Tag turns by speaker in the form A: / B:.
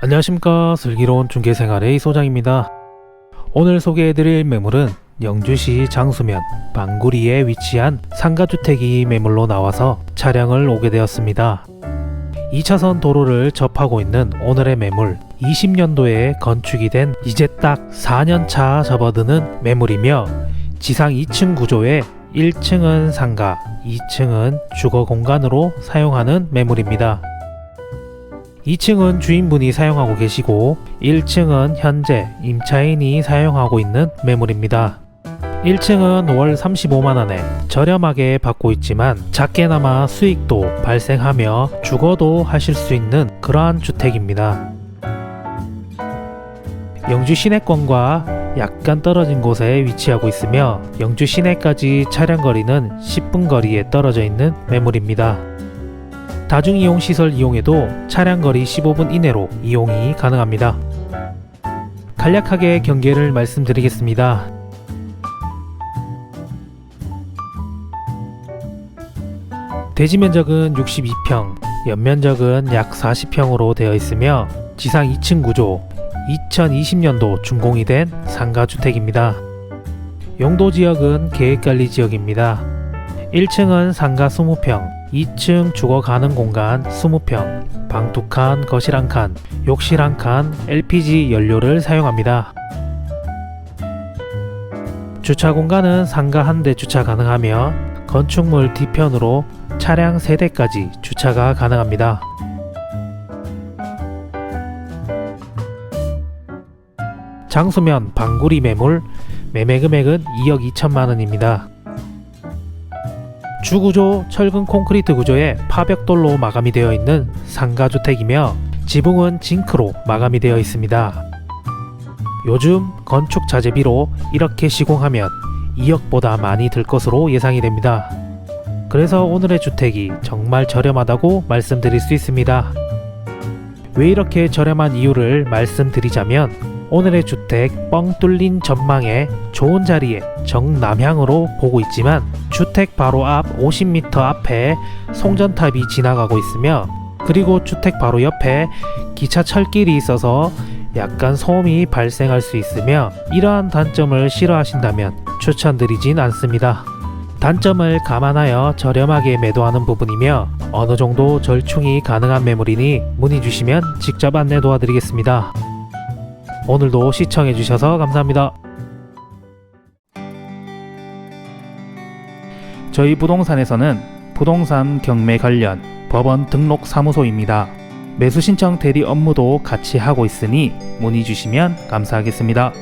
A: 안녕하십니까 슬기로운 중개생활의 소장입니다. 오늘 소개해드릴 매물은 영주시 장수면 방구리에 위치한 상가주택이 매물로 나와서 차량을 오게 되었습니다. 2차선 도로를 접하고 있는 오늘의 매물 20년도에 건축이 된 이제 딱 4년차 접어드는 매물이며 지상 2층 구조에 1층은 상가, 2층은 주거 공간으로 사용하는 매물입니다. 2층은 주인분이 사용하고 계시고 1층은 현재 임차인이 사용하고 있는 매물입니다. 1층은 월 35만원에 저렴하게 받고 있지만 작게나마 수익도 발생하며 주거도 하실 수 있는 그러한 주택입니다. 영주 시내권과 약간 떨어진 곳에 위치하고 있으며 영주 시내까지 차량 거리는 10분 거리에 떨어져 있는 매물입니다. 다중이용 시설 이용에도 차량 거리 15분 이내로 이용이 가능합니다. 간략하게 경계를 말씀드리겠습니다. 대지 면적은 62평, 연면적은 약 40평으로 되어 있으며 지상 2층 구조, 2020년도 준공이 된 상가주택입니다. 용도 지역은 계획관리 지역입니다. 1층은 상가 20평, 2층 주거 가능 공간 20평, 방 2칸, 거실 1칸, 욕실 1칸, LPG 연료를 사용합니다. 주차 공간은 상가 한 대 주차 가능하며 건축물 뒤편으로 차량 3대까지 주차가 가능합니다. 장수면 방구리 매물 매매 금액은 2억 2천만 원입니다. 주구조 철근 콘크리트 구조에 파벽돌로 마감이 되어 있는 상가주택이며 지붕은 징크로 마감이 되어 있습니다. 요즘 건축 자재비로 이렇게 시공하면 2억보다 많이 들 것으로 예상이 됩니다. 그래서 오늘의 주택이 정말 저렴하다고 말씀드릴 수 있습니다. 왜 이렇게 저렴한 이유를 말씀드리자면 오늘의 주택 뻥 뚫린 전망에 좋은 자리에 정남향으로 보고 있지만 주택 바로 앞 50m 앞에 송전탑이 지나가고 있으며 그리고 주택 바로 옆에 기차 철길이 있어서 약간 소음이 발생할 수 있으며 이러한 단점을 싫어하신다면 추천드리진 않습니다. 단점을 감안하여 저렴하게 매도하는 부분이며 어느 정도 절충이 가능한 매물이니 문의 주시면 직접 안내 도와드리겠습니다. 오늘도 시청해주셔서 감사합니다. 저희 부동산에서는 부동산 경매 관련 법원 등록 사무소입니다. 매수 신청 대리 업무도 같이 하고 있으니 문의 주시면 감사하겠습니다.